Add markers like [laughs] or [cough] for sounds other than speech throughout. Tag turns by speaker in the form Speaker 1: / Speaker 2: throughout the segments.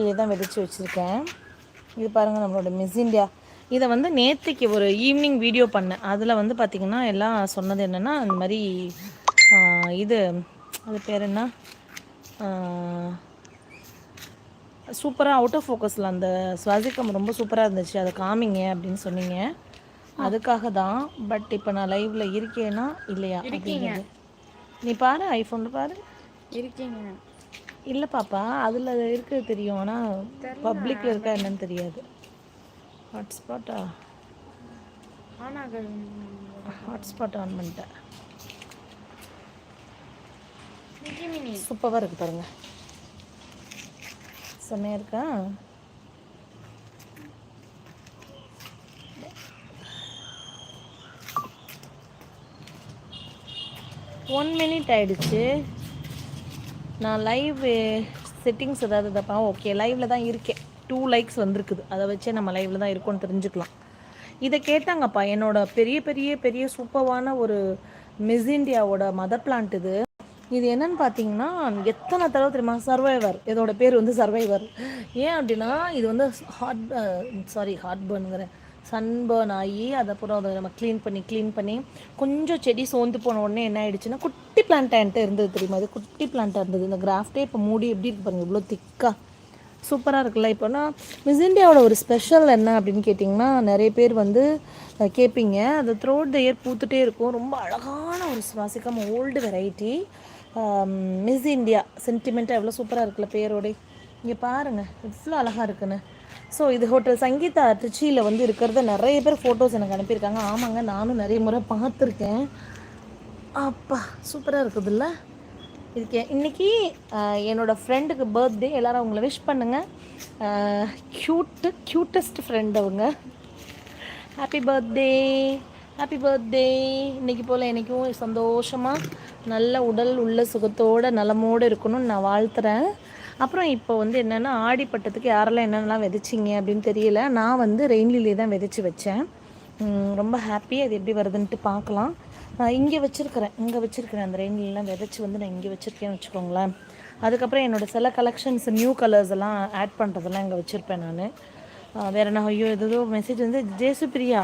Speaker 1: இதை தான் விதைச்சி வச்சுருக்கேன். இது பாருங்கள் நம்மளோட மிஸ் இந்தியா இதை வந்து நேற்றுக்கு ஒரு ஈவினிங் வீடியோ பண்ணேன். அதில் வந்து பார்த்திங்கன்னா எல்லாம் சொன்னது என்னென்னா இந்த மாதிரி இது அது பேர் என்ன? சூப்பராக அவுட் ஆஃப் ஃபோக்கஸில் அந்த சுவாசிக்கம் ரொம்ப சூப்பராக இருந்துச்சு. அதை காமிங்க அப்படின்னு சொன்னீங்க. அதுக்காக தான். பட் இப்போ நான் லைவ்ல இருக்கேனா இல்லையா அப்படிங்கிறது. நீ பாரு ஐஃபோனில் பாரு.
Speaker 2: இருக்கீங்க.
Speaker 1: இல்லை பாப்பா அதில் இருக்கிறது தெரியும். ஆனால் பப்ளிக்கில் இருக்கா என்னன்னு தெரியாது. ஹாட்ஸ்பாட்டா
Speaker 2: ஆனாக
Speaker 1: ஹாட்ஸ்பாட் ஆன் பண்ணிட்டேன். சூப்பராக இருக்குது பாருங்க. செம்மையாக இருக்கா? ஒன் மினிட் ஆயிடுச்சு. நான் லைவ் செட்டிங்ஸ் ஏதாவது தப்பா ஓகே லைவில் தான் இருக்கேன். டூ லைக்ஸ் வந்திருக்குது. அதை வச்சே நம்ம லைவில் தான் இருக்கோம்னு தெரிஞ்சுக்கலாம். இதை கேட்டாங்கப்பா என்னோட பெரிய பெரிய பெரிய சூப்பரான ஒரு மிஸ் இந்தியாவோட மதர் பிளான்ட் இது. இது என்னன்னு பார்த்தீங்கன்னா எத்தனை தடவை தெரியுமா? சர்வைவர் இதோட பேர் வந்து சர்வைவர் ஏன் அப்படின்னா இது வந்து ஹார்ட் சாரி ஹார்ட் பர்னுங்கிறேன் சன்பர்ன் ஆகி அதை அதை நம்ம க்ளீன் பண்ணி க்ளீன் பண்ணி கொஞ்சம் செடி சோர்ந்து போன உடனே என்ன ஆயிடுச்சுன்னா குட்டி பிளான்ட் என்கிட்ட இருந்தது தெரியுமா? அது குட்டி பிளான்ட்டாக இருந்தது. இந்த கிராஃப்டே இப்போ மூடி எப்படி இருக்கு பாருங்க இவ்வளோ திக்காக சூப்பராக இருக்குல்ல. இப்போனா மிஸ் இந்தியாவோட ஒரு ஸ்பெஷல் என்ன அப்படின்னு கேட்டிங்கன்னா நிறைய பேர் வந்து கேட்பீங்க அது த்ரோட் த இயர் பூத்துட்டே இருக்கும். ரொம்ப அழகான ஒரு சுவாசிக்காம ஓல்டு வெரைட்டி மிஸ் இந்தியா சென்டிமெண்ட்டாக எவ்வளோ சூப்பராக இருக்குல்ல பேரோட. இங்கே பாருங்கள் இவ்வளோ அழகாக இருக்குன்னு. ஸோ இது ஹோட்டல் சங்கீதா திருச்சியில் வந்து இருக்கிறத நிறைய பேர் ஃபோட்டோஸ் எனக்கு அனுப்பியிருக்காங்க. ஆமாங்க நானும் நிறைய முறை பார்த்துருக்கேன். அப்பா சூப்பராக இருக்குதுல்ல? இதுக்கு இன்னைக்கு என்னோடய ஃப்ரெண்டுக்கு பர்த்டே எல்லாரும் அவங்கள விஷ் பண்ணுங்கள் க்யூட்டு க்யூட்டஸ்ட் ஃப்ரெண்ட் அவங்க. ஹாப்பி பர்த்டே ஹாப்பி பர்த்டே இன்னைக்கு போல் என்றைக்கும் சந்தோஷமாக நல்ல உடல் உள்ள சுகத்தோட நலமோடு இருக்கணும்னு நான் வாழ்த்துறேன். அப்புறம் இப்போ வந்து என்னென்னா ஆடிப்பட்டத்துக்கு யாரெல்லாம் என்னென்னலாம் விதைச்சிங்க அப்படின்னு தெரியல. நான் வந்து ரெயின்லிலே தான் விதைச்சி வச்சேன். ரொம்ப ஹாப்பி அது எப்படி வருதுன்ட்டு பார்க்கலாம். இங்கே வச்சுருக்கிறேன். இங்கே வச்சுருக்கிறேன் அந்த ரெயின்லாம் விதைச்சி வந்து நான் இங்கே வச்சுருக்கேன்னு வச்சுக்கோங்களேன். அதுக்கப்புறம் என்னோடய சில கலெக்ஷன்ஸ் நியூ கலர்ஸ் எல்லாம் ஆட் பண்ணுறதெல்லாம் இங்கே வச்சுருப்பேன் நான். வேறு என்ன ஐயோ ஏதோ மெசேஜ் வந்து Jesu Priya.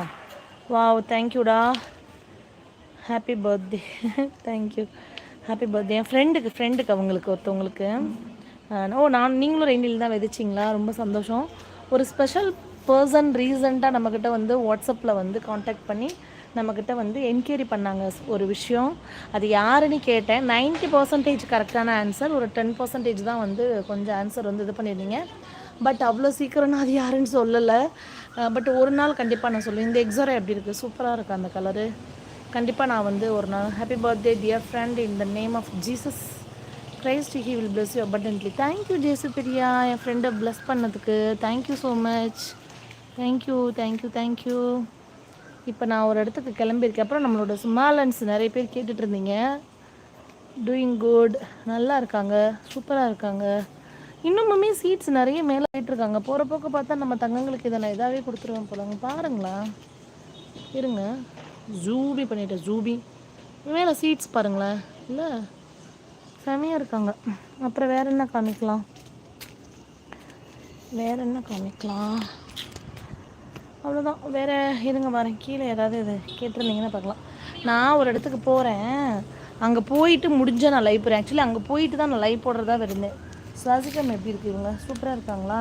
Speaker 1: Wow தேங்க்யூடா happy birthday thank you happy birthday என் ஃப்ரெண்டுக்கு ஃப்ரெண்டுக்கு அவங்களுக்கு ஒருத்தவங்களுக்கு. ஓ oh, நான் நீங்களும் ரெயின்டில் தான் விதைச்சிங்களா? ரொம்ப சந்தோஷம். ஒரு ஸ்பெஷல் பர்சன் ரீசண்டாக நம்மக்கிட்ட வந்து வாட்ஸ்அப்பில் வந்து காண்டாக்ட் பண்ணி நம்மக்கிட்ட வந்து என்கொயரி பண்ணாங்க ஒரு விஷயம். அது யாருன்னு கேட்டேன். 90% பர்சன்டேஜ் கரெக்டான ஆன்சர் ஒரு டென் பர்சன்டேஜ் தான் வந்து கொஞ்சம் ஆன்சர் வந்து இது பண்ணியிருந்தீங்க. பட் அவ்வளோ சீக்கிரம் நான் அது யாருன்னு சொல்லலை. பட் ஒரு நாள் கண்டிப்பாக நான் சொல்லுவேன். இந்த எக்ஸாரை எப்படி இருக்குது சூப்பராக இருக்குது அந்த கலரு கண்டிப்பாக நான் வந்து ஒரு நாள் happy birthday dear friend in the name of Jesus Christ he will bless you abundantly thank you Jesu Priya என் ஃப்ரெண்டை ப்ளஸ் பண்ணதுக்கு thank you so much thank you thank you thank you இப்போ நான் ஒரு இடத்துக்கு கிளம்பியிருக்கேன். அப்புறம் நம்மளோட சுமாலன்ஸ் நிறைய பேர் கேட்டுட்டு இருந்தீங்க. டூயிங் குட் நல்லா இருக்காங்க. சூப்பராக இருக்காங்க. இன்னுமுமே சீட்ஸ் நிறைய மேலே ஆகிட்டுருக்காங்க போகிற போக்க பார்த்தா நம்ம தங்கங்களுக்கு இதை நான் இதாகவே கொடுத்துருவேன் போலாங்க பாருங்களா. இருங்க. ஜூபி பண்ணிட்டேன். ஜூபி மேலே சீட்ஸ் பாருங்களேன். இல்லை? செமையாக இருக்காங்க. அப்புறம் வேறு என்ன காமிக்கலாம்? வேறு என்ன காமிக்கலாம்? அவ்வளோதான் வேறு இருங்க வரேன் கீழே ஏதாவது இது கேட்டிருந்தீங்கன்னா பார்க்கலாம். நான் ஒரு இடத்துக்கு போகிறேன் அங்கே போயிட்டு முடிஞ்ச நான் லைவ் போகிறேன் ஆக்சுவலி அங்கே போயிட்டு தான் நான் லைவ் போடுறதா இருந்தேன் சுவாசிக்கம் எப்படி இருக்கு இவங்க? சூப்பராக இருக்காங்களா?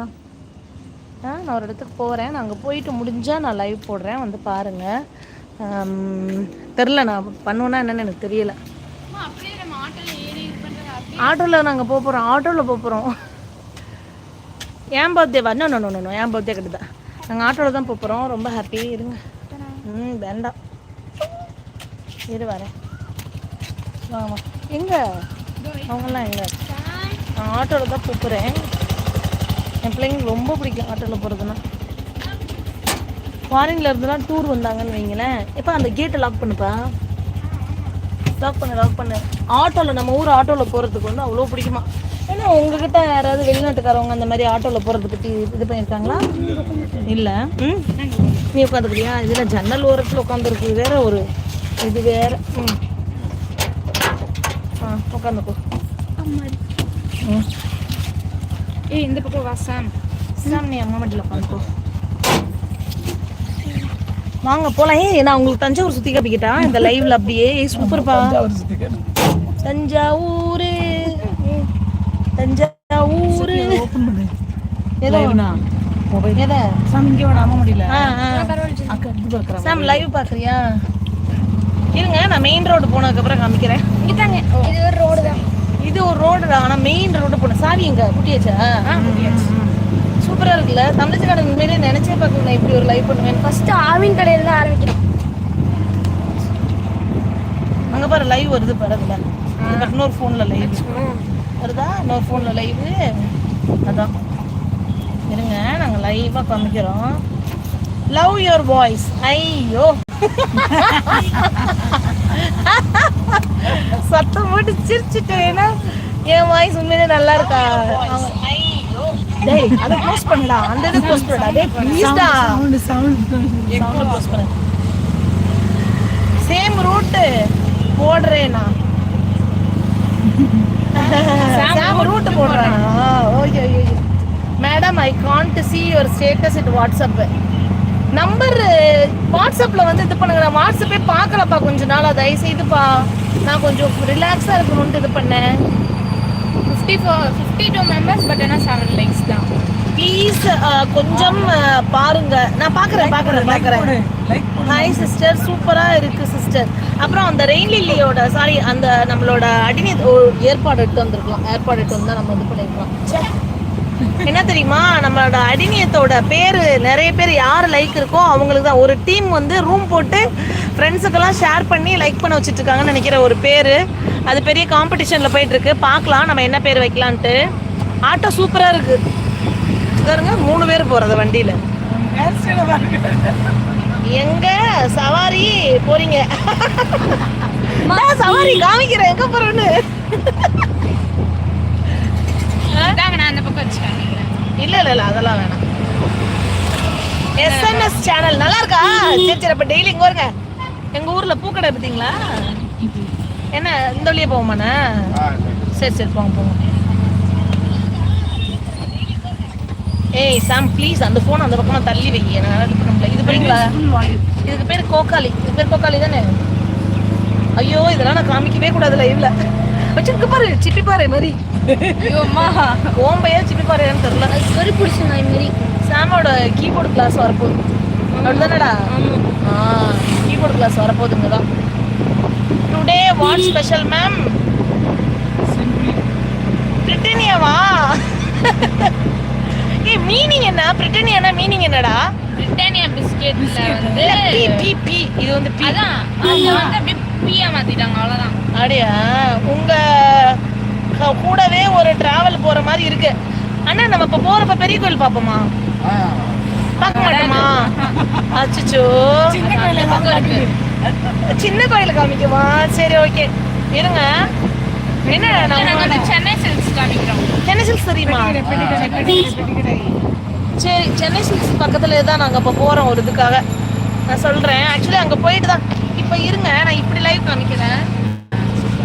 Speaker 1: ஆ நான் ஒரு இடத்துக்கு போகிறேன் நான் அங்கே போயிட்டு முடிஞ்சால் நான் லைவ் போடுறேன். வந்து பாருங்கள் தெரில நான் பண்ணுவேன்னா என்னென்னு எனக்கு தெரியலை
Speaker 2: அப்படியே நம்ம ஆட்டோல ஏறி இது பண்றது
Speaker 1: ஆட்டோவில் நாங்கள் போக போகிறோம் ஆட்டோவில் போக போகிறோம் ஏன் பர்த்டே வா? நோ நோ நோ ஏன் என் பர்த்டே கிடையாது நாங்கள் ஆட்டோவில் தான் போக போகிறோம் ரொம்ப ஹாப்பி இருங்க. ம் வேண்டாம். இரு வரேன். வாமா. எங்கே? அவங்கெல்லாம் எங்கே? நான் ஆட்டோவில் தான் போகிறேன் என் பிள்ளைங்களுக்கு ரொம்ப பிடிக்கும் ஆட்டோவில் போகிறதுனா ஃபாரின்ல இருந்துலாம் டூர் வந்தாங்கன்னு வைங்களேன். எப்போ அந்த கேட்டை லாக் பண்ணுப்பா? லாக் பண்ணு லாக் பண்ணு. ஆட்டோவில் நம்ம ஊர் ஆட்டோவில் போகிறதுக்கு வந்து அவ்வளோ பிடிக்குமா? ஏன்னா உங்ககிட்ட யாராவது வெளிநாட்டுக்காரவங்க அந்த மாதிரி ஆட்டோவில் போகிறத பற்றி இது பண்ணியிருக்காங்களா இல்லை. ம்? நீ உட்காந்துக்கிறியா? இதில் ஜன்னல் ஓரத்தில் உட்காந்துருக்கு. வேற ஒரு இது வேற ம். ஆ உட்காந்துக்கோ.
Speaker 2: ஏய் இந்த பக்கம் வா சாம்.
Speaker 1: சாம் நீ அம்மா மட்டில் உட்காந்துக்கோ. வாங்க போலாம். ஏய் நான் உங்களுக்கு தஞ்சாவூர் சுத்தி காப்பிக்கிட்டா இந்த லைவ்ல அப்படியே சூப்பர்ப்பா தஞ்சாவூர் தஞ்சாவூர். ஏதோ?
Speaker 3: சாமி இங்கே முடியல.
Speaker 1: சாம் லைவ் பாக்குறியா இருங்க நான் மெயின் ரோடு போனதுக்கு அப்புறம் காமிக்கிறேன்.
Speaker 2: இங்க தாங்க. இது ஒரு ரோடு தான்.
Speaker 1: இது ஒரு ரோடு தான் ஆனா மெயின் ரோடு போன சாவி எங்க? குட்டியாச்சா? சூப்பரா இருக்குல்ல? தமிழ்ச்சி கடை உண்மையிலே நினைச்சே பார்க்கல நான் இப்படி ஒரு லைவ் பண்ணுவேன்
Speaker 2: ஃபர்ஸ்ட் ஆவின் கடையில தான் ஆரம்பிக்கிறோம்.
Speaker 1: அங்க பாரு லைவ் வருது இந்த இன்னொரு ஃபோன்ல லைவ் வருதா? இன்னொரு ஃபோன்ல லைவ் அதான். இருங்க நாங்க லைவா காமிக்கிறோம். லவ் யுவர் வாய்ஸ் ஐயோ. சத்தம் போட்டு சிரிச்சுட்டேன். ஏன்னா என் வாய்ஸ் உண்மையிலே நல்லா இருக்கா? டேய் அதை க்ளோஸ் பண்ணடா. அந்த இது க்ளோஸ் பண்ணடா. டேய் ப்ளீஸ்டா
Speaker 3: சவுண்ட் சவுண்ட்
Speaker 1: சவுண்ட் க்ளோஸ் பண்ணு. சேம் ரூட் போடுறேன். நான் சேம் ரூட் போடுறேன்? Okay okay madam I can't see your status it WhatsApp number வாட்ஸ்அப்ல வந்து இது பண்ணுங்க. நான் வாட்ஸ்அப்பே பார்க்கலப்பா கொஞ்ச நாளா. தயவு செய்துப்பா நான் கொஞ்சம் ரிலாக்ஸா இருக்கணும்னு இது பண்ணேன்.
Speaker 2: Fifty four fifty two members but ஆனால் செவன் லைக்ஸ் தான்
Speaker 1: ப்ளீஸ் கொஞ்சம் uh, பாருங்க. நான் பார்க்கறேன் பார்க்கறேன் பார்க்கறேன் ஹாய் சிஸ்டர் சூப்பரா இருக்கு சிஸ்டர் அப்புறம் அந்த ரெயின் லில்லியோட சாரி அந்த நம்மளோட அடிநீ ஏற்பாடு எடுத்து வந்திருக்கலாம் ஏற்பாடு எடுத்து வந்தா நம்ம இது பண்ணிருக்கலாம் ச்சே. என்ன தெரியுமா? நம்மளோட அடிநியத்தோட பேர் நிறைய பேர் யார் லைக் இருக்கோ அவங்களுக்கு தான். ஒரு டீம் வந்து ரூம் போட்டு ஃப்ரெண்ட்ஸுக்கெல்லாம் ஷேர் பண்ணி லைக் பண்ண வச்சுட்டு இருக்காங்கன்னு நினைக்கிற ஒரு பேர். அது பெரிய காம்படிஷன்ல போயிட்டு இருக்கு பார்க்கலாம். நம்ம என்ன பேர் வைக்கலான்ட்டு. ஆட்டோ சூப்பரா இருக்கு. பாருங்க மூணு பேர் போறது வண்டியில. எங்க? சவாரி போறீங்க. சவாரி காமிக்கிறேன். எங்க போறேன்னு?
Speaker 2: அதாங்க நான் அந்த பக்கம் வச்சுட்டேன்
Speaker 1: இல்ல இல்ல இல்ல அதெல்லாம் வேணாம். எஸ்என்எஸ் சேனல் நல்லா இருக்கா? சரி சரி அப்ப டெய்லி இங்க வருங்க. எங்க ஊர்ல பூக்கடை பார்த்தீங்களா என்ன இந்த வழியே போவோமாண்ணா? சரி சரி. போங்க போங்க. ஏய் சாம் ப்ளீஸ் அந்த ஃபோன் அந்த பக்கமா தள்ளி வை. என்னால இது பண்ண முடியல. இது பண்ணீங்களா இதுக்கு பேர் கோக்காளி இது பேர் கோக்காளி தானே? ஐயோ இதெல்லாம் நான் காமிக்கவே கூடாது லைவ்ல வச்சிருக்க பாரு சிப்பி பாரு மாதிரி
Speaker 2: ஐயோ அம்மா.
Speaker 1: ஓம்பையா சிப்பி பாருன்னு தெரியல.
Speaker 2: சொறி பிடிச்சி நான் மாரி
Speaker 1: சாமோட கீபோர்டு கிளாஸ் வரப்போகுது அப்படிதானடா ஆ கீபோர்டு கிளாஸ் வரப்போகுதுங்க தான் டுடே வாட் ஸ்பெஷல் மேம் பிரிட்டானியாவா? ஏ மீனிங் என்ன? பிரிட்டானியானா மீனிங் என்னடா?
Speaker 2: பிரிட்டானியா பிஸ்கெட்ல வந்து.
Speaker 1: பி பி பி இது வந்து பி
Speaker 2: அதான் அவங்க வந்து அப்படியே பியா மாத்திட்டாங்க அவ்வளவுதான்.
Speaker 1: அப்படியா? உங்க கூடவே ஒரு டிராவல் போற மாதிரி இருக்கு. அண்ணா நம்ம இப்ப போறப்ப பெரிய கோயில் பாப்போமா பார்க்க மாட்டோமா? அச்சோ
Speaker 3: சின்ன கோயில
Speaker 1: சின்ன கோயில காமிக்குமா சரி ஓகே. இருங்க. என்ன
Speaker 2: நாங்க
Speaker 1: நம்ம
Speaker 2: வந்து சென்னை சில்க்ஸ் காமிக்கிறோம்.
Speaker 1: சென்னை சில்க்ஸ் தெரியுமா? சரி சென்னை சில்க்ஸ் பக்கத்துல தான் நாங்க இப்ப போறோம் ஒரு இதுக்காக. நான் சொல்றேன். ஆக்சுவலி அங்க போயிட்டு தான் இப்ப இருங்க நான் இப்படி லைவ் காமிக்கிறேன்.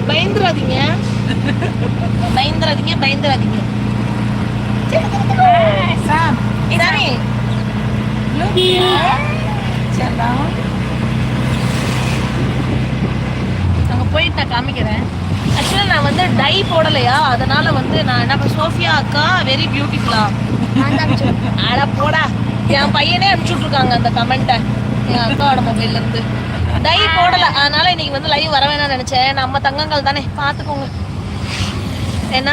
Speaker 1: பயந்துராதீங்க பயந்துராதீங்க பயந்துராதீங்க
Speaker 3: சாம்
Speaker 1: சாமி
Speaker 3: லுக் செல்லம்
Speaker 1: அங்க போயிட்டு நான் காமிக்கிறேன். ஆக்சுவலா நான் வந்து டை போடலையா? அதனால வந்து நான் என்ன சோஃபியா அக்கா வெரி பியூட்டிஃபுல்லா அட போடா. என் பையனே அனுப்பிச்சு விட்ருக்காங்க அந்த கமெண்ட்டை என் அக்காவோட மொபைல்ல இருந்து. டை போடல. அதனால இன்னைக்கு வந்து லைவ் வர வேணாம்னு நினைச்சேன். நம்ம தங்கங்கள் தானே. பாத்துக்கோங்க. என்ன?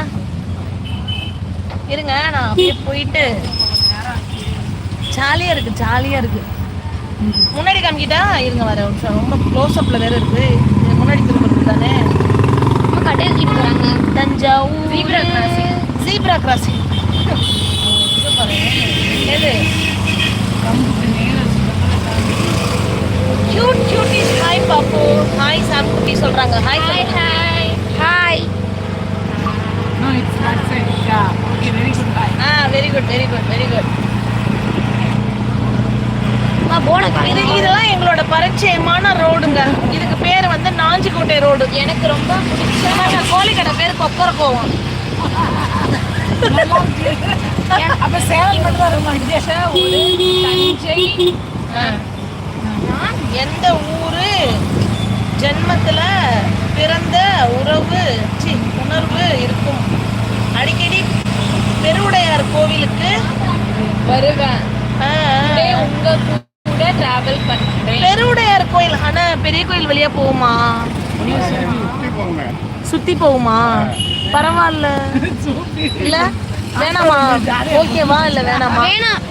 Speaker 1: இருங்க நான் அப்படியே போயிட்டு ஜாலியா இருக்கு ஜாலியா இருக்கு. முன்னாடி காமிக்கிட்டா? இருங்க வர நிமிஷம். ரொம்ப க்ளோஸ் அப்ல வேற இருக்கு. முன்னாடி திருப்பி தானே.
Speaker 2: கடை வச்சுட்டு போறாங்க.
Speaker 1: தஞ்சாவூர். ஜீப்ரா கிராசிங் எது? கியூட் கியூட்டிஸ் ஹாய் பாப்பு ஹாய் சாம் குட்டி சொல்றாங்க hi
Speaker 2: hi hi hi
Speaker 3: No, it's that side. Yeah. Okay, very good. Bye.
Speaker 1: Ah very good very good very good
Speaker 2: போன
Speaker 1: இது இதெல்லாம் எங்களோட பரிச்சயமான ரோடுங்க இதுக்கு பேர் வந்து நாஞ்சிக்கோட்டை ரோடு
Speaker 2: எனக்கு ரொம்ப பிடிச்ச
Speaker 1: கோழிக்கடை பேர் கொக்கர கோவம். [laughs]
Speaker 3: அப்ப சேவல் மட்டும் தான்.
Speaker 2: ஒரு [laughs] தஞ்சை
Speaker 1: எந்த ஊரு? ஜென்மத்துல பிறந்த உறவு சி உணர்வு இருக்கும். அடிக்கடி பெருவுடையார் கோவிலுக்கு
Speaker 2: வருவேன்.
Speaker 1: ஆ,
Speaker 2: அப்படியே
Speaker 1: ஆ.
Speaker 2: உங்க கூட டிராவல் பண்றேன்.
Speaker 1: பெருவுடையார் கோயில் ஆனா பெரிய கோயில் வழியா போகுமா? சுத்தி போகுமா? பரவாயில்ல. இல்ல வேணாமா? ஓகேவா? இல்ல வேணாமா?
Speaker 2: வேணாம்.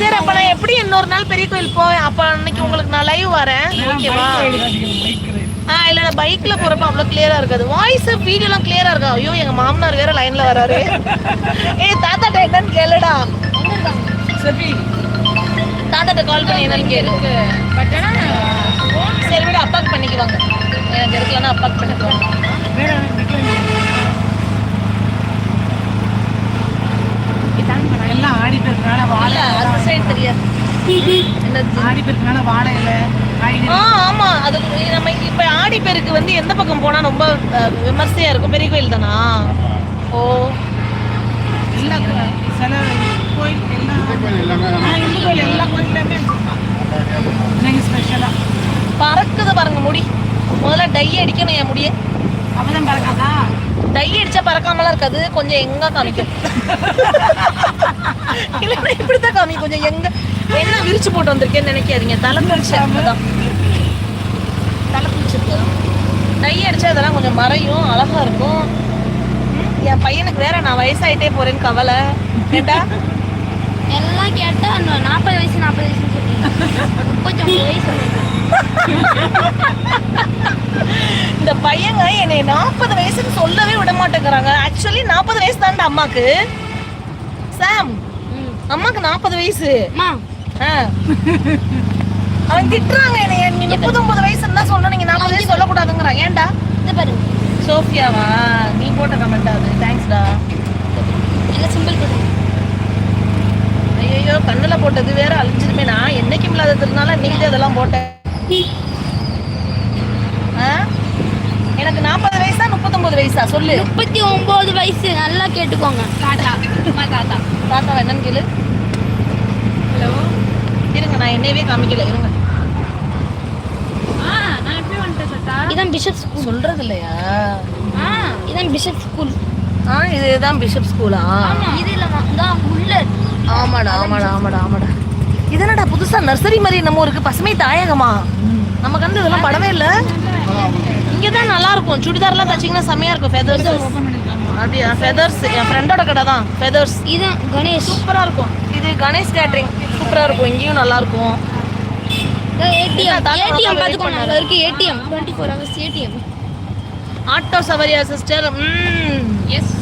Speaker 1: சரி அப்ப நான் எப்படி இன்னொரு நாள் பெரிய கோயில் போவேன்? அப்ப அன்னைக்கு உங்களுக்கு நான் லைவ் வரேன். ஓகேவா. ஆ இல்ல நான் பைக்ல போறப்ப அவ்வளவு கிளியரா இருக்காது. வாய்ஸ் வீடியோலாம் கிளியரா இருக்கா? ஐயோ எங்க மாமனார் வேற லைன்ல வராரு. ஏய் தாத்தாட்ட என்னன்னு கேளுடா.
Speaker 3: சரி,
Speaker 1: தாத்தாட்ட கால் பண்ணி என்னன்னு கேளு.
Speaker 2: பட் ஆனா
Speaker 1: சரி விட அப்பாக்கு பண்ணிக்குவாங்க. எனக்கு இருக்கலன்னா அப்பாக்கு பண்ணிக்குவாங்க
Speaker 3: வேற நிக்கல. எல்லாம் ஆடி பெருக்கனால வாழை
Speaker 1: இல்ல அந்த சைடு தெரியாது என்னது
Speaker 3: ஆடி பெருக்கனால வாழை இலை காய்கறி
Speaker 1: ஆமா. அது நம்ம இப்ப ஆடி பேருக்கு வந்து எந்த பக்கம் போனா ரொம்ப விமர்சையா இருக்கும்? பெரிய கோயில் தானா? ஓ.
Speaker 3: எல்லா கோ- சில கோயில் எல்லாம் ஆ, இந்து கோயில் எல்லா கோயிலுமே ஸ்பெஷலா
Speaker 1: பறக்குது பாருங்க முடி. முதல்ல டை அடிக்கணும் என் முடிய.
Speaker 3: அப்பதான் பறக்காதா?
Speaker 1: டை அடிச்சா பறக்காமலாம் இருக்காது. கொஞ்சம் எங்க காமிக்கும். இல்லைன்னா இப்படித்தான் காமிக்கும். கொஞ்சம் எங்க என்ன விரிச்சு போட்டு வந்திருக்கேன்னு நினைக்காதீங்க. தலை தான். தலை பிடிச்சிருக்கு டை அடிச்சா இதெல்லாம் கொஞ்சம் மறையும். அழகா இருக்கும். என் பையனுக்கு வேற நான் வயசாயிட்டே போறேன்னு கவலை. கேட்டா
Speaker 2: எல்லாம் கேட்டா நாற்பது வயசு நாற்பது வயசுன்னு சொல்றீங்க கொஞ்சம் வயசு.
Speaker 1: பையங்க என்னை நாற்பது வயசுன்னு சொல்லவே விட மாட்டேங்கிறாங்க. ஆக்சுவலி நாற்பது வயசு தான்டா அம்மாக்கு. சாம் அம்மாக்கு நாற்பது வயசு. அவன் திட்டுறாங்க என்னைய. நீ முப்பத்தொன்பது வயசுன்னு தான் சொன்ன நீங்க நாற்பது வயசு சொல்லக்கூடாதுங்கிறான் ஏன்டா?
Speaker 2: இது பாருங்க
Speaker 1: சோஃபியாவா? நீ போட்ட கமெண்ட் அது. தேங்க்ஸ்டா
Speaker 2: என்ன சிம்பிள் கொடுங்க
Speaker 1: ஐயோ கண்ணுல போட்டது வேற அழிஞ்சிருமே. நான் என்னைக்கும் இல்லாத திருநாள இன்னைக்கு தான் இதெல்லாம் போட்டேன். ஆ? எனக்கு நாற்பது வயசா முப்பத்தொன்பது வயசா? சொல்லு.
Speaker 2: முப்பத்தி ஒன்பது வயசு. நல்லா கேட்டுக்கோங்க. தாத்தா அம்மா தாத்தா.
Speaker 1: தாத்தா என்னன்னு கேளு.
Speaker 2: ஹலோ?
Speaker 1: இருங்க நான் என்னையவே காமிக்கல. இருங்க.
Speaker 2: இதான் பிஷப் ஸ்கூல்.
Speaker 1: சொல்றது இல்லையா
Speaker 2: இதான் பிஷப் ஸ்கூல்.
Speaker 1: ஆ இதுதான் பிஷப் ஸ்கூலா?
Speaker 2: இது இல்லம்மா. இதான் உள்ள.
Speaker 1: ஆமாடா ஆமாடா ஆமாடா ஆமாடா. இது என்னடா புதுசா நர்சரி மாதிரி நம்ம இருக்கு. பசுமை தாயகமா? நம்ம கண்டு இதெல்லாம் படவே இல்ல. இங்க தான் நல்லா இருக்கும் சுடிதார்லாம் தச்சிங்கன்னா செமையா இருக்கும். ஃபெதர்ஸ் அப்படியா? ஃபெதர்ஸ் என் ஃப்ரெண்டோட கடை தான். ஃபெதர்ஸ்
Speaker 2: இதான் கணேஷ்.
Speaker 1: சூப்பரா இருக்கும். இது கணேஷ் கேட்டரிங் சூப்பரா இருக்கும். இங்கேயும் நல்லா இருக்கும்
Speaker 2: ஏடிஎம் ஏடிஎம் பார்த்துக்கோங்க. அங்கே இருக்கு ATM twenty four hours ATM
Speaker 1: auto சவரியா sister ம்.
Speaker 2: எஸ்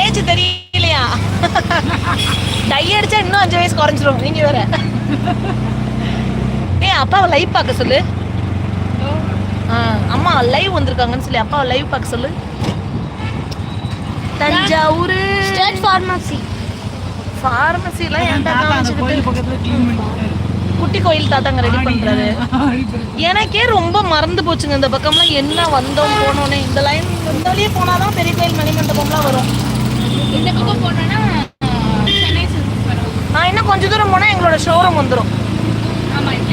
Speaker 1: ஏஜ் தெரியலையா? டை அடிச்சா இன்னும் அஞ்சு வயசு குறைஞ்சிரும். நீங்க வேற. ஏய் அப்பாவை லைவ் பார்க்க சொல்லு. அம்மா லைவ் வந்திருக்காங்கன்னு சொல்லி அப்பாவை லைவ் பார்க்க சொல்லு. தஞ்சாவூர்.
Speaker 2: ஸ்டேட் ஃபார்மசி
Speaker 1: ஃபார்மசிலாம் ஏன்டா
Speaker 3: தாத்தா அந்த
Speaker 1: காமிச்சுக்கிட்டு
Speaker 3: கோயில் பக்கத்துல க்ளீன் பண்ணிட்டு
Speaker 1: குட்டி கோயில் தாத்தாங்க ரெடி பண்றாரு. எனக்கே ரொம்ப மறந்து போச்சுங்க இந்த பக்கம்லாம். என்ன வந்தோம் போனோன்னே இந்த லைன் இந்த வழியே போனாதான் பெரிய கோயில் மணிமண்டபம்லாம் வரும்.
Speaker 2: இந்த பக்கம் போனோன்னா சென்னை சில்க்ஸ் வரும்
Speaker 1: நான் இன்னும் கொஞ்ச தூரம் போனா எங்களோட ஷோரூம் வந்துடும்
Speaker 2: ஆமாம் இந்த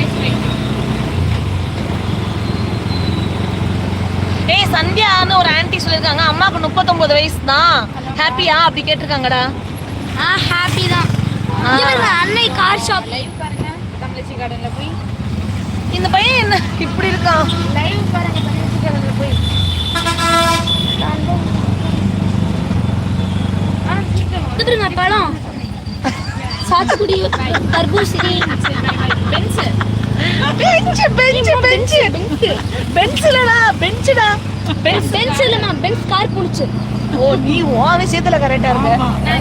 Speaker 1: ஏய் சந்தியான்னு ஒரு ஆன்ட்டி சொல்லியிருக்காங்க. அம்மாவுக்கு முப்பத்தொன்பது வயசு தான் ஹாப்பியா அப்படி கேட்டிருக்காங்கடா.
Speaker 2: ஆ ஹாப்பி தான் அன்னை கார் ஷாப் லைவ் பாருங்க தமிழச்சி கார்டன்ல போய்.
Speaker 1: இந்த பையன் என்ன? இப்படி இருக்கான்.
Speaker 2: லைவ் பாருங்க தமிழச்சி கார்டன்ல போய். பாருங்க பழம். சாத்துக்குடி தர்பூசணி. பென்ஸ்
Speaker 1: பெஞ்சு பெஞ்சு பெஞ்சு பென்சிலடா பெஞ்சுடா
Speaker 2: பென்ஸ் பென்ஸ் கார் புடிச்சு.
Speaker 1: ஓ நீ உன் விஷயத்துல கரெக்டா இருக்க.
Speaker 3: ஆமா.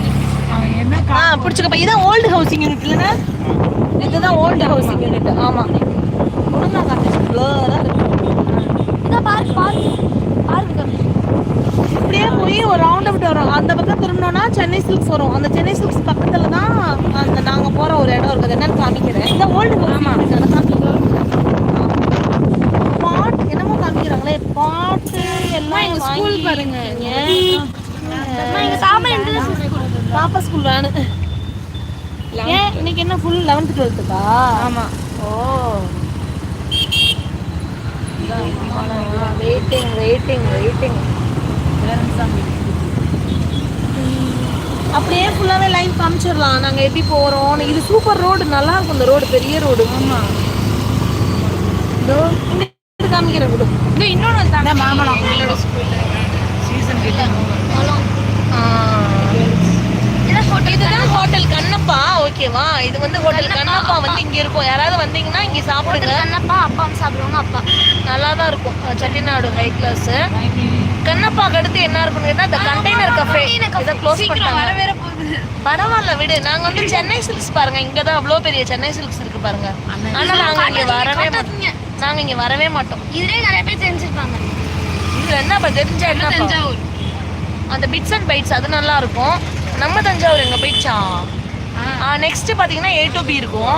Speaker 1: ஆ
Speaker 3: கா-
Speaker 1: பிடிச்சுக்கப்ப. இதான் ஓல்டு ஹவுசிங் யூனிட் இல்லைன்னா? இதுதான் ஓல்டு ஹவுசிங் யூனிட் ஆமா. ஒழுங்கா blur-ஆ இருக்கு.
Speaker 2: இதான் பார்க் பார்க் பார்க்
Speaker 1: இப்படியே போய் ஒரு ரவுண்ட் அவுட் வரும் அந்த பக்கம் திரும்பினோம்னா சென்னை சில்க்ஸ் வரும். அந்த சென்னை சில்க்ஸ் பக்கத்துல தான் அந்த நாங்க போற ஒரு இடம் இருக்குது. என்னன்னு காமிக்கிறேன். இந்த ஓல்டு ஹவுசிங் யூனிட் என்னமோ காமிக்கிறாங்களே பாட்டு எல்லாம்
Speaker 2: எங்க school பாருங்க. எங்க
Speaker 1: பாப்பா ஸ்கூல் வேனு ஏன் இன்னைக்கு என்ன ஃபுல் லெவன்த் டுவெல்த்துக்கா
Speaker 3: ஆமா.
Speaker 1: ஓ. வெயிட்டிங் வெயிட்டிங் வெயிட்டிங் அப்படியே ஃபுல்லாவே லைன் காமிச்சிடலாம். நாங்க எப்படி போறோம் இது சூப்பர் ரோடு நல்லா இருக்கும். இந்த ரோடு பெரிய ரோடு
Speaker 3: ஆமா.
Speaker 1: இதோ காமிக்கிறேன் விடு.
Speaker 3: இது இன்னொன்று சீசன்
Speaker 1: இதுதான் ஹோட்டல் கண்ணப்பா. ஓகேவா இது வந்து ஹோட்டல் கண்ணப்பா வந்து இங்க இருக்கும். யாராவது வந்தீங்கன்னா இங்க சாப்பிடுங்க.
Speaker 2: கண்ணப்பா அப்பா சாப்பிடுவாங்க அப்பா.
Speaker 1: நல்லா தான் இருக்கும் செட்டிநாடு ஹை கிளாஸ் கண்ணப்பாக்கு அடுத்து என்ன இருக்குன்னு கேட்டா இந்த கண்டெய்னர் கஃபே இதை க்ளோஸ் பண்ணிட்டாங்க. பரவாயில்ல விடு. நாங்க வந்து சென்னை சில்க்ஸ் பாருங்க. இங்க தான் அவ்வளோ பெரிய சென்னை சில்க்ஸ் இருக்கு பாருங்க. ஆனா நாங்க இங்க வரவே மாட்டோம். நாங்க இங்க வரவே மாட்டோம்.
Speaker 2: இதுலயே நிறைய பேர் தெரிஞ்சிருப்பாங்க.
Speaker 1: இதுல என்ன இப்ப தெரிஞ்சா என்ன
Speaker 2: தஞ்சாவூர்.
Speaker 1: அந்த பிட்ஸ் அண்ட் பைட்ஸ் அது நல்லா இருக்கும். நம்ம தஞ்சாவூர் எங்க போயிடுச்சா நெக்ஸ்ட் பாத்தீங்கன்னா ஏ டு பி இருக்கும்.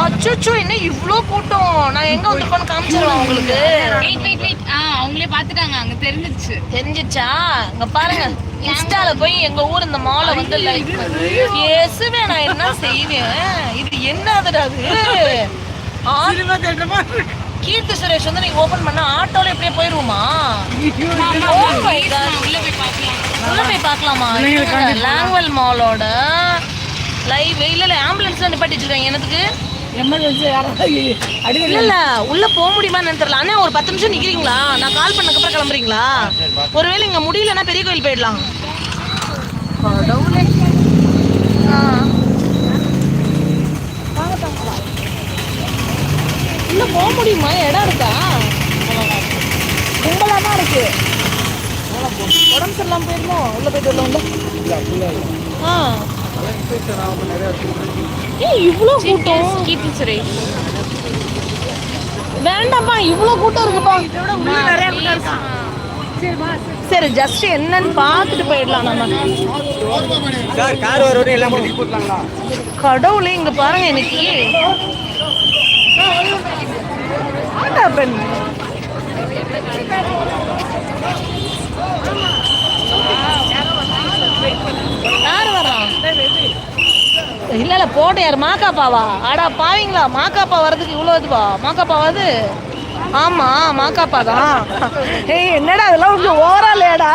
Speaker 1: அச்சோ என்ன இவ்ளோ கூட்டம்? நான் எங்க வந்திருக்கோன்னு காமிச்சிருவேன் உங்களுக்கு?
Speaker 3: வெயிட் வெயிட் வெயிட் ஆ அவங்களே பார்த்துட்டாங்க அங்க தெரிஞ்சிருச்சு.
Speaker 1: தெரிஞ்சிச்சா? இங்க பாருங்க. இன்ஸ்டால போய் எங்க ஊர் இந்த மாலை வந்து லைக் பேசுவே நான் என்ன செய்வேன்? இது என்னதுடா அது ஆ, [laughs]
Speaker 3: சினிமா தேட்டர் மாதிரி
Speaker 1: கீர்த்தி சுரேஷ் வந்து நீங்க ஓபன் பண்ணா ஆட்டோல இப்படியே போயிருவோமா? Oh.
Speaker 3: உள்ள போய் பார்க்கலாம்.
Speaker 1: உள்ள போய் பார்க்கலாமா? லாங்வெல் மாலோட லைவ் இல்ல இல்ல ஆம்புலன்ஸ்ல நிப்பாட்டி வச்சிருக்காங்க. எனக்கு
Speaker 3: எமர்ஜென்சி யாராவது அடிக்கடி
Speaker 1: இல்ல இல்ல உள்ள போக முடியுமான்னு தெரியல. அண்ணா ஒரு பத்து நிமிஷம் நிக்கிறீங்களா? நான் கால் பண்ணதுக்கு அப்புறம் கிளம்புறீங்களா? ஒருவேளை இங்க முடியலன்னா பெரிய கோயில் போயிடலாம் கடவுளே. ஆ. வாங்க தங்கலாம். உள்ள போக முடியுமா? இடம் இருக்கா? கும்பலா தான் இருக்கு. உடம்பு சரியில்லாம போயிருமோ? உள்ள போயிட்டு வரலாம் ஆ. ஏய் இவ்வளோ கூட்டம்.
Speaker 3: கீர்த்தி சுரேஷ்
Speaker 1: வேண்டாம்ப்பா இவ்வளோ கூட்டம் இருக்குப்பா. சரி ஜஸ்ட் என்னன்னு பார்த்துட்டு போயிடலாம் நம்ம.
Speaker 4: சார்
Speaker 1: கடவுளே இங்க பாருங்க எனக்கு. What happened? யார்? வர்றான் இல்ல இல்ல போட்ட யார் மாக்காப்பாவா? ஆடா பாவீங்களா? மாக்காப்பா வர்றதுக்கு இவ்வளோ இதுவா? மாக்காப்பா வருது? ஆமா மாக்காப்பா தான். ஏய் என்னடா அதெல்லாம் கொஞ்சம் ஓவரா இல்லையாடா?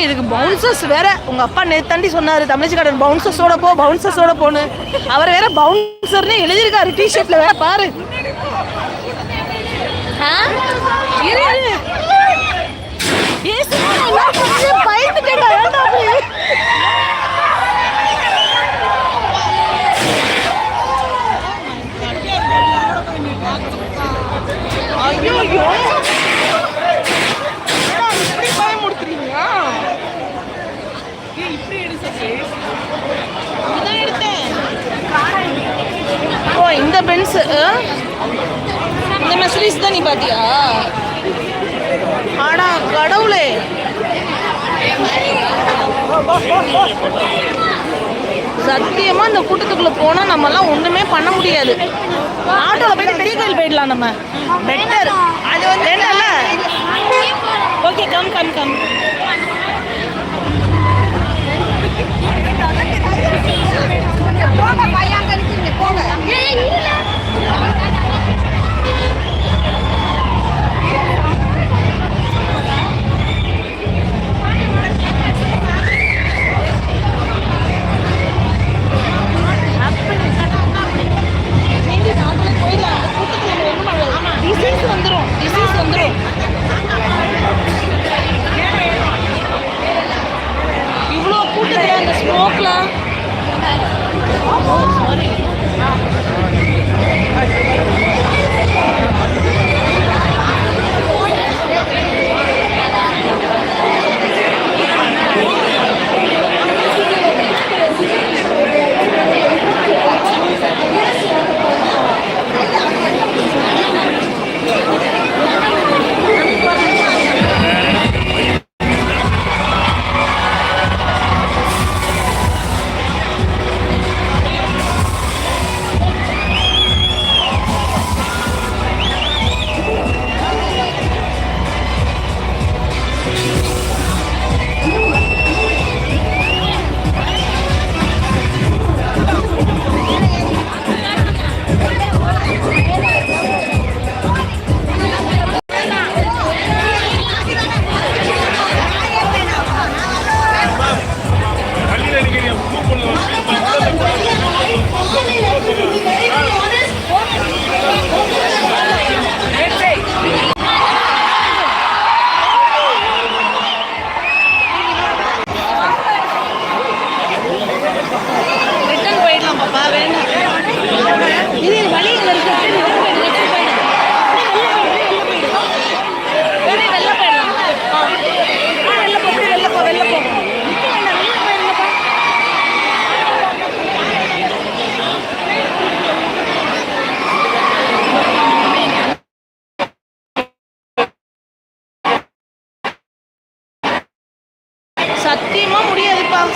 Speaker 1: இதுக்கு பவுன்சர்ஸ் வேற. உங்க அப்பா நேத்தாண்டி சொன்னாரு தமிழ்ச்சி கார்டன் பவுன்சர்ஸோட போ பவுன்சர்ஸோட போன்னு. அவர் வேற பவுன்சர்னு எழுதியிருக்காரு டிஷர்ட்ல வேற பாரு. ஆ? இரு, இரு. ஏய், சும்மா நான் கொஞ்சம் பயந்துட்டேன்டா, ஏன்டா அப்படி? ஐயோ, ஐயோ. என்னடா இப்படி பயமுறுத்துறீங்க? இதான் எடுத்தேன். ஓ இந்த பென்ஸ் இந்த மெசரிஸ் தான் நீ பாத்தியா? ஆடா கடவுளே. சத்தியமா இந்த கூட்டத்துக்குள்ள போனா நம்ம எல்லாம் ஒண்ணுமே பண்ண முடியாது. ஆட்டோல போயிட்டு பெரிய கோயில் போயிடலாம் நம்ம. பெட்டர் அது வந்து okay come come come disease வந்துரும் டிசீஸ் வந்துரும்.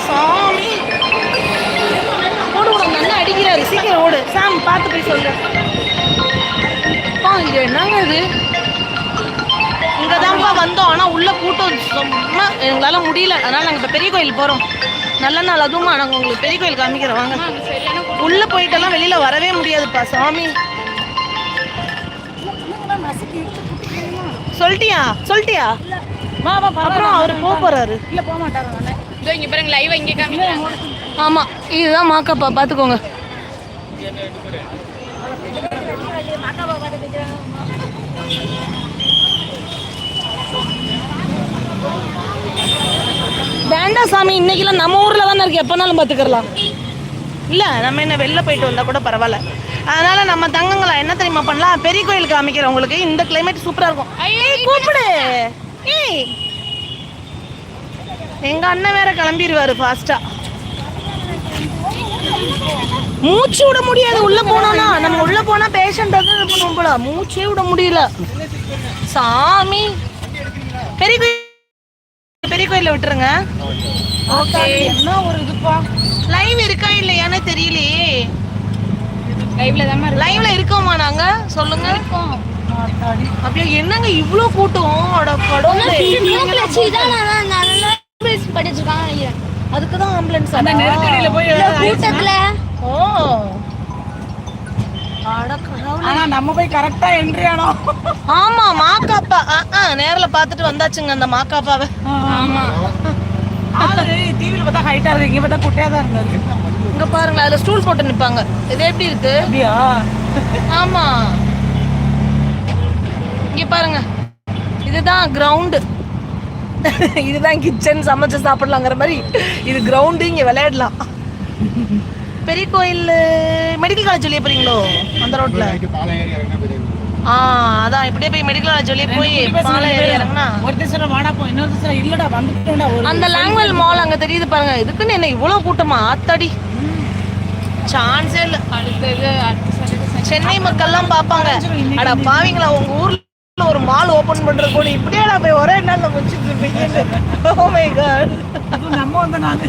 Speaker 1: சாமி. ஓடு ஓடு அண்ணன் அடிக்கிறாரு. சீக்கிரம் ஓடு. சாம் பார்த்து போய் சொல்லு. அப்பா இங்க என்னங்க இது? இங்கதான்ப்பா வந்தோம். ஆனா உள்ள கூட்டம் சும்மா எங்களால முடியல. அதனால நாங்க இப்ப பெரிய கோயில் போறோம். நல்ல நாள் அதுவுமா. நாங்க உங்களுக்கு பெரிய கோயில் காமிக்கிறோம். வாங்க. உள்ள போயிட்டெல்லாம் வெளியில வரவே முடியாதுப்பா சாமி. சொல்லிட்டியா சொல்லிட்டியா
Speaker 3: வா வா
Speaker 1: அப்புறம் அவரு போக போறாரு.
Speaker 3: இல்ல போக மாட்டாரு
Speaker 2: இதோ இங்க பாருங்க லைவ் இங்க காமிக்கிறாங்க
Speaker 1: ஆமா இதுதான் மாக்கப்பா பாத்துக்கோங்க. வேண்டாம் சாமி இன்னைக்கெல்லாம் நம்ம ஊர்ல தானே இருக்கு எப்பனாலும் பாத்துக்கலாம் இல்ல நம்ம என்ன வெளில போயிட்டு வந்தா கூட பரவாயில்ல. அதனால நம்ம தங்கங்களா என்ன தெரியுமா பண்ணலாம்? பெரிய கோயில் காமிக்கிறேன் உங்களுக்கு. இந்த கிளைமேட் சூப்பரா இருக்கும். கூப்பிடு. ஏய் எங்க அண்ணன் வேற கிளம்பிடுவாரு ஃபாஸ்டா மூச்சு விட முடியாது. உள்ள போனோம்னா நம்ம உள்ள போனா பேஷண்ட் வந்து இது பண்ணுவோம் போல. மூச்சே விட முடியல. சாமி. பெரிய கோயில் பெரிய கோயில விட்டுருங்க. ஓகே.
Speaker 3: என்ன ஒரு இதுப்பா?
Speaker 1: லைவ் இருக்கா இல்லையான்னு தெரியலையே.
Speaker 2: லைவ்ல தான்
Speaker 1: லைவ்ல இருக்கோமா. நாங்க? சொல்லுங்க.
Speaker 2: இருக்கோம்.
Speaker 1: அப்படியே என்னங்க இவ்ளோ கூட்டம்? அட கடவுளே.
Speaker 2: படிச்சிருக்காங்க நினைக்கிறேன்.
Speaker 1: அதுக்கு தான் ஆம்புலன்ஸ்
Speaker 3: அந்த நெருக்கடியில போய்
Speaker 2: கூட்டத்துல.
Speaker 1: ஓ.
Speaker 3: ஆனா நம்ம போய் கரெக்டா என்ட்ரி ஆனோம்.
Speaker 1: ஆமா மாக்காப்பா. நேர்ல பார்த்துட்டு வந்தாச்சுங்க அந்த மாக்காப்பாவை.
Speaker 2: ஆமா.
Speaker 3: டிவில பார்த்தா ஹைட்டா இருக்கு இங்க பார்த்தா குட்டையா தான் இருந்தாரு
Speaker 1: இங்க பாருங்க அதுல ஸ்டூல் போட்டு நிப்பாங்க. இது எப்படி இருக்கு?
Speaker 3: அப்படியா?
Speaker 1: ஆமா. இங்க பாருங்க. இதுதான் கிரவுண்டு [laughs] இதுதான் கிச்சன் சமைச்சு சாப்பிடலாங்கிற மாதிரி இது கிரவுண்டு இங்க விளையாடலாம். பெரிய கோயில் மெடிக்கல் காலேஜ் சொல்லியே போறீங்களோ? அந்த ரோட்ல ஆ அதான் இப்படியே போய் மெடிக்கல் காலேஜ் சொல்லியே போய் பாலம் ஏறி இறங்குனா?
Speaker 3: ஒருத்தர் சொல்ல வாடா போ இன்னொருத்தர் சொல்ல இல்லடா வந்துட்டோம்டா
Speaker 1: அந்த லாங்குவேஜ் மால் அங்க தெரியுது பாருங்க. இதுக்குன்னு என்ன இவ்வளவு கூட்டமா? ஆத்தாடி. சான்ஸே இல்ல.
Speaker 2: அடுத்தது
Speaker 1: சென்னை மக்கள்லாம் பார்ப்பாங்க. அட பாவிங்களா உங்க ஊர்ல ஒரு மால் ஓபன் பண்ற கூட இப்படியே நான் போய் ஒரே நாள்ல முடிச்சிட்டு இருப்பீங்க ஓ மை காட்
Speaker 3: நம்ம வந்து நானு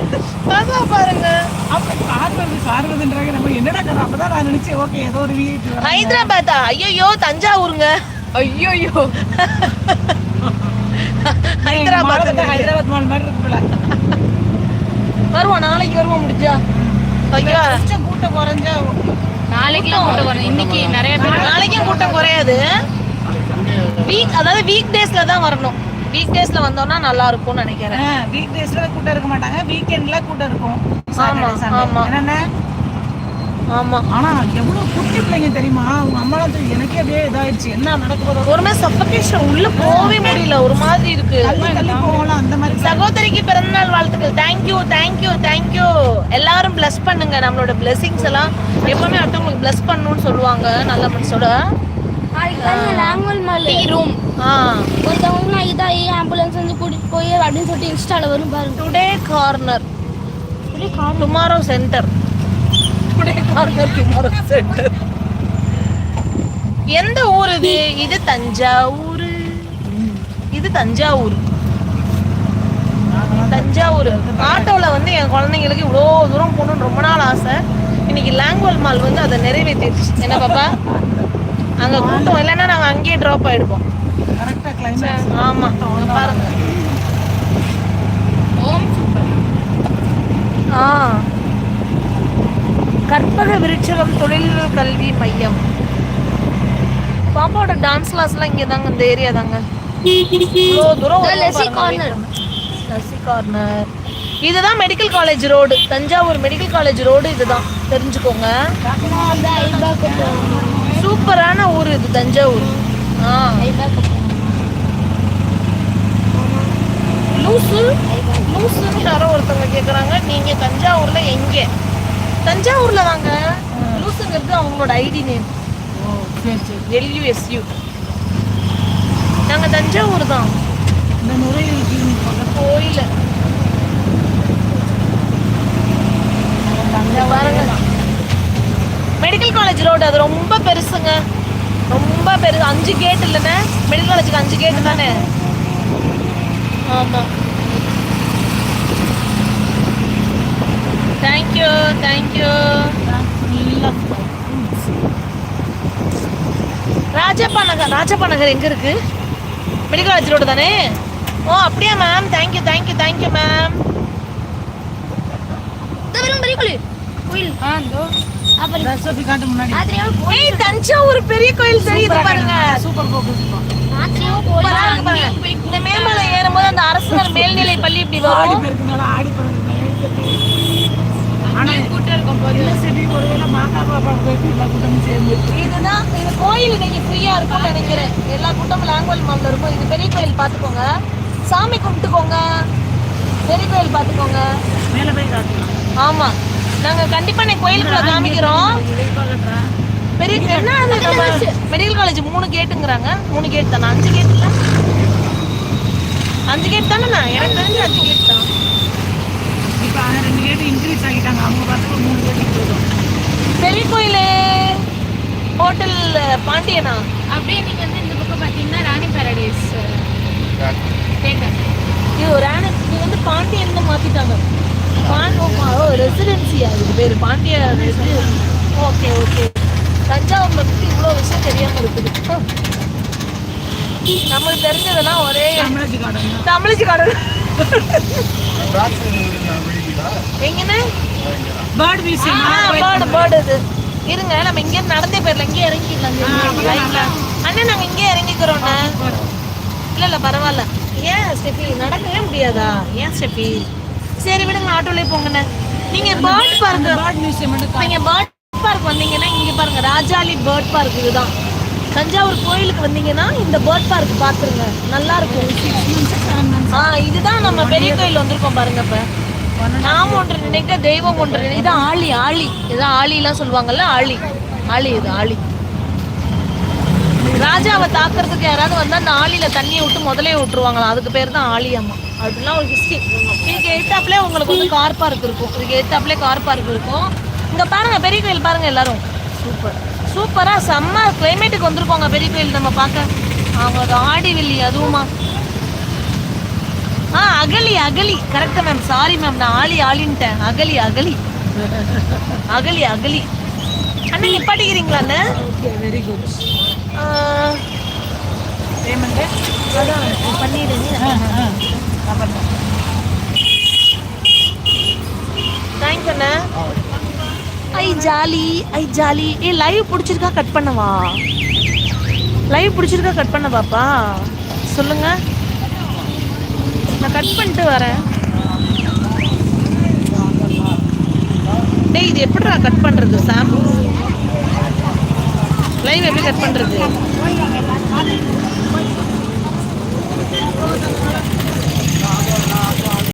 Speaker 1: அதான் பாருங்க.
Speaker 3: அப்ப கார் வருதுன்றாங்க நம்ம என்னடா கதை? அப்பதான் நான் நினைச்சேன் ஓகே ஏதோ ஒரு வீட்டு
Speaker 1: ஹைதராபாத்தா? ஐயோ தஞ்சாவூருங்க.
Speaker 2: ஐயோ [laughs]
Speaker 1: ஹைதராபாத்
Speaker 3: ஹைதராபாத் மால் மாதிரி இருக்குல்ல
Speaker 1: வருவோம் நாளைக்கு வருவோம் முடிஞ்சா? ஐயா.
Speaker 3: கூட்டம் குறைஞ்சா
Speaker 2: நாளைக்குலாம் கூட்டம் வரும் இன்னைக்கு நிறைய பேர்
Speaker 1: நாளைக்கும் கூட்டம் குறையாது. வீக் அதாவது வீக் டேஸ்ல தான் வரணும். வீக் டேஸ்ல வந்தோம்னா நல்லா இருக்கும்னு நினைக்கிறேன்.
Speaker 3: வீக் டேஸ்ல கூட்டம் இருக்க மாட்டாங்க. வீக்கெண்ட்ல கூட்டம் இருக்கும்.
Speaker 1: ஆமா. ஆமா.
Speaker 3: என்னென்ன?
Speaker 1: ஆமா.
Speaker 3: ஆனா எவ்வளவு குட்டி பிள்ளைங்க தெரியுமா? அவங்க அம்மாலாம் தெரியும். எனக்கே அப்படியே இதாயிடுச்சு. என்ன நடக்க போதோ
Speaker 1: ஒரு மாதிரி சஃபகேஷன் உள்ள போகவே முடியல. ஒரு மாதிரி இருக்கு.
Speaker 3: போகலாம். அந்த மாதிரி
Speaker 1: சகோதரிக்கு பிறந்தநாள் வாழ்த்துக்கள். Thank you thank you thank you எல்லாரும் bless பண்ணுங்க. நம்மளோட blessings எல்லாம் எப்பவுமே அடுத்தவங்களுக்கு bless பண்ணணும்னு சொல்லுவாங்க. நல்ல மனசோட.
Speaker 2: லாங்குவேஜ் மால் ரூம்
Speaker 1: ஆ.
Speaker 2: ஒருத்தவங்க நான் இதாகி ஆம்புலன்ஸ் வந்து கூட்டிட்டு போய் அப்படின்னு சொல்லிட்டு இன்ஸ்டால வரும் பாருங்க.
Speaker 1: Today corner tomorrow centre today corner tomorrow centre எந்த ஊர் இது? இது தஞ்சாவூர். இது தஞ்சாவூர். தஞ்சாவூர். ஆட்டோவில் வந்து என் குழந்தைங்களுக்கு இவ்வளோ தூரம் போகணும்னு ரொம்ப நாள் ஆசை. இன்னைக்கு லாங்குவல் மால் வந்து அதை நிறைவேற்றிடுச்சு என்ன பாப்பா? அங்கே கூட்டம் இல்லைன்னா நாங்கள் அங்கேயே ட்ராப் ஆகிடுவோம்
Speaker 3: கரெக்டா கிளைமேக்ஸ்
Speaker 1: ஆமாம் பாருங்க.
Speaker 2: ஓம்
Speaker 1: ஆ. கற்பக விருட்சகம் தொழில் கல்வி மையம். பாப்பாவோட டான்ஸ் கிளாஸ்லாம் இங்கே தாங்க இந்த ஏரியா தாங்க. கார்னர் இதுதான் medical college road Thanjavur medical college road இதுதான். தெரிஞ்சுக்கோங்க. சூப்பரான ஊர் இது தஞ்சாவூர். ஆ. லூசு லூசுன்னு யாரோ ஒருத்தவங்க கேக்குறாங்க. நீங்க தஞ்சாவூர்ல எங்க? தஞ்சாவூர்ல வாங்க. லூசுங்கிறது அவங்களோட ஐடி நேம்.
Speaker 3: ஓ சரி சரி.
Speaker 1: எல்யூஎஸ்யூ நாங்க தஞ்சாவூர் தான். கோயில. பாருங்க. மெடிக்கல் காலேஜ் ரோடு அது ரொம்ப பெருசுங்க. ரொம்ப பெருசு அஞ்சு கேட் இல்லைண்ணே. மெடிக்கல் காலேஜுக்கு அஞ்சு கேட் தானே? ஆமா. Thank you thank you Rajappa Nagar Rajappa Nagar எங்க இருக்கு? மெடிக்கல் காலேஜ் ரோடு தானே? ஓ அப்படியா ma'am thank you thank you thank you ma'am
Speaker 2: கோயில்.
Speaker 3: ஆ
Speaker 1: தஞ்சாவூர் பெரிய கோயில் தெரியுது பாருங்க.
Speaker 3: சூப்பர்.
Speaker 1: இந்த மேல்மலை ஏறும்போது அந்த அரசர் மேல்நிலை பள்ளி இப்படி வரும்.
Speaker 3: இருக்கும் போது.
Speaker 1: இதுதான் இது கோயில் இன்னைக்கு ஃப்ரீயா இருக்கும்னு நினைக்கிறேன். எல்லா கூட்டமும் லாங்குவல் மால்ல இருக்கும். இது பெரிய கோயில் பார்த்துக்கோங்க. சாமி கும்பிட்டுக்கோங்க. பெரிய கோயில் பார்த்துக்கோங்க.
Speaker 3: மேலே போய் காட்டலாம்
Speaker 1: ஆமா. நாங்க கண்டிப்பா இன்னைக்கு கோயிலுக்குள்ள காமிக்கிறோம். பெரிய என்ன அது? நம்ம மெடிக்கல் காலேஜ் மூணு கேட்டுங்கிறாங்க மூணு கேட் தானே? அஞ்சு கேட் இல்ல அஞ்சு கேட் தானே எனக்கு தெரிஞ்சு அஞ்சு கேட் தான்.
Speaker 3: இப்போ ரெண்டு கேட்டு இன்க்ரீஸ் ஆகிட்டாங்க. அவங்க பார்த்து மூணு கேட்டு போதும்
Speaker 1: பெரிய கோயில் ஹோட்டல் பாண்டியனா?
Speaker 2: அப்படியே நீங்க வந்து இந்த பக்கம் பாத்தீங்கன்னா ராணி பாரடைஸ் தேட்டர்
Speaker 1: ஆன இது வந்து பாண்டியன் மாத்திட்டாங்க. பாண்டிய ரெசிடென்சியா இது பேர் பாண்டிய ஓகே ஓகே. தஞ்சாவூர்ல பத்தி இவ்வளோ விஷயம் தெரியாம இருக்குது. நம்மளுக்கு தெரிஞ்சதெல்லாம் ஒரே
Speaker 3: தமிழச்சி கார்டன்
Speaker 1: எங்கன்னு?
Speaker 3: பேர்ட் மியூசியம்
Speaker 1: பேர்டு பேர்டு இது. இருங்க நம்ம இங்கே நடந்தே போயிடலாம். இங்கே இறங்கிடலாம் லைஃப்ல அண்ணன் நாங்கள் இங்கே இறங்கிக்கிறோண்ணே இல்லை இல்லை பரவாயில்ல. ஏன் ஸ்டெஃபி நடக்கவே முடியாதா? ஏன் ஸ்டெஃபி சரி விடுங்க ஆட்டோலேயே போங்கண்ணே. நீங்கள் பேர்ட்
Speaker 3: மட்டும்
Speaker 1: நீங்க பேர்ட் பார்க் வந்தீங்கன்னா இங்க பாருங்க ராஜாளி பேர்ட் பார்க் இதுதான். தஞ்சாவூர் கோயிலுக்கு வந்தீங்கன்னா இந்த பேர்ட் பார்க் பாத்துருங்க. நல்லா இருக்கும். ஆ இதுதான் நம்ம பெரிய கோயில் வந்திருக்கோம் பாருங்க இப்ப. நாம் ஒன்று நினைக்க தெய்வம் ஒன்று இது ஆளி ஆளி இது ஆளிலாம் சொல்லுவாங்கல்ல ஆளி ஆளி இது ஆளி ராஜாவை தாக்குறதுக்கு யாராவது வந்தா அந்த ஆளியில தண்ணியை விட்டு முதலே விட்டுருவாங்களாம். அதுக்கு பேர் தான் ஆளியம்மா அப்படிலாம் ஒரு ஹிஸ்ட்ரி இதுக்கு எத்தாப்புல உங்களுக்கு வந்து கார் பார்க் இருக்கும். இதுக்கு எத்தாப்புல கார் பார்க் இருக்கும். இங்க பாருங்க பெரிய கோயில் பாருங்க எல்லாரும். சூப்பர். சூப்பரா செம்ம கிளைமேட்டுக்கு வந்திருக்கோங்க பெரிய கோயில் நம்ம பார்க்க. அவங்க ஆடி வெள்ளி அதுவுமா. ஆ அகலி அகலி. கரெக்டா மேம் சாரி மேம் நான் ஆளி ஆளின்ட்டேன். அகலி அகலி. அகலி அகலி. அண்ணன் நிப்பாட்டிக்கிறீங்களா அண்ணன்
Speaker 3: ஓகே வெரி குட்
Speaker 1: ஆ,
Speaker 3: பேமெண்ட்
Speaker 1: அதான் பண்ணிடுங்க. தேங்க்ஸ் அண்ணா. ஐ ஜாலி ஐ ஜாலி. ஏ லைவ் பிடிச்சிருக்கா கட் பண்ணவா? லைவ் பிடிச்சிருக்கா கட் பண்ண பாப்பா சொல்லுங்க. நான் கட் பண்ணிட்டு வரேன். டேய் இது எப்படிடா கட் பண்ணுறது சாம்? லைவ் எப்படி கட் பண்ணுறது